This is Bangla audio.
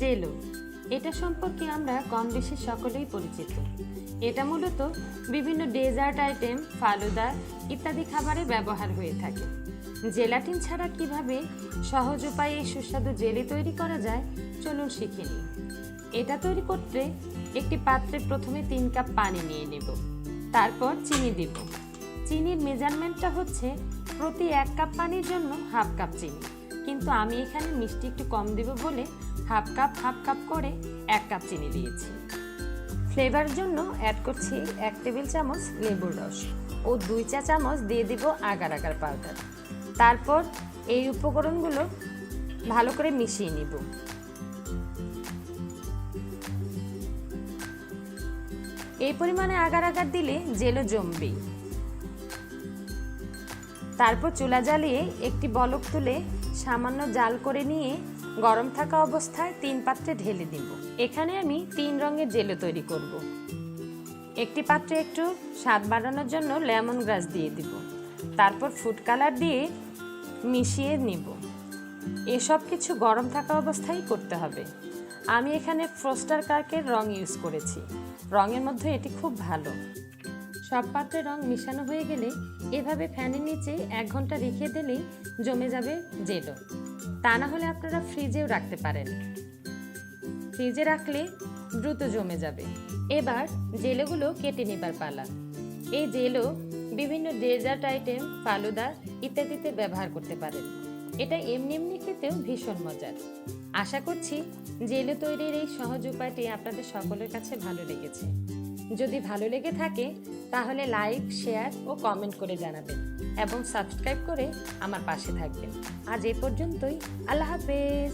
জেলো। এটা সম্পর্কে আমরা কম বেশি সকলেই পরিচিত। এটা মূলত বিভিন্ন ডেজার্ট আইটেম, ফালুদা ইত্যাদি খাবারে ব্যবহার হয়ে থাকে। জেলাটিন ছাড়া কীভাবে সহজ উপায়ে এই সুস্বাদু জেলি তৈরি করা যায়, চলুন শিখে নিই। এটা তৈরি করতে একটি পাত্রে প্রথমে তিন কাপ পানি নিয়ে নেব। তারপর চিনি দিব। চিনির মেজারমেন্টটা হচ্ছে প্রতি এক কাপ পানির জন্য হাফ কাপ চিনি। কিন্তু আমি এখানে মিষ্টি একটু কম দেব বলে হাফ কাপ হাফ কাপ করে এক কাপ চিনি দিয়েছি। ফ্লেভার জন্য অ্যাড করছি এক টেবিল চামচ লেবুর রস ও দুই চা চামচ দিয়ে দিব আগার আগার পাউডার তারপর এই উপকরণগুলো ভালো করে মিশিয়ে নিব। এই পরিমাণে আগার আগার দিলে জেলো জমবেই। তারপর চুলা জ্বালিয়ে একটি বলক তুলে সামান্য জাল করে নিয়ে গরম থাকা অবস্থায় তিন পাত্রে ঢেলে দিব। এখানে আমি তিন রঙের জেলো তৈরি করব। একটি পাত্রে একটু স্বাদ বাড়ানোর জন্য লেমন গ্রাস দিয়ে দিব। তারপর ফুড কালার দিয়ে মিশিয়ে নিব। এসব কিছু গরম থাকা অবস্থায় করতে হবে। আমি এখানে ফ্রোস্টার কার্কের রং ইউজ করেছি। রঙের মধ্যে এটি খুব ভালো। সব পাত্রে রং মিশানো হয়ে গেলে এভাবে ফ্যানের নিচে এক ঘণ্টা রেখে দিলেই জমে যাবে জেলো তা না হলে আপনারা ফ্রিজেও রাখতে পারেন। ফ্রিজে রাখলে দ্রুত জমে যাবে। এবার জেলোগুলো কেটে নেবার পালা। এই জেলো বিভিন্ন ডেজার্ট আইটেম, ফালুদা ইত্যাদিতে ব্যবহার করতে পারেন। এটা এমনি এমনি খেতেও ভীষণ মজার। আশা করছি জেলে তৈরির এই সহজ উপায়টি আপনাদের সকলের কাছে ভালো লেগেছে। যদি ভালো লেগে থাকে, তাহলে লাইক, শেয়ার ও কমেন্ট করে জানাবেন এবং সাবস্ক্রাইব করে আমার পাশে থাকবেন। আজ এ পর্যন্তই। আল্লাহ হাফেজ।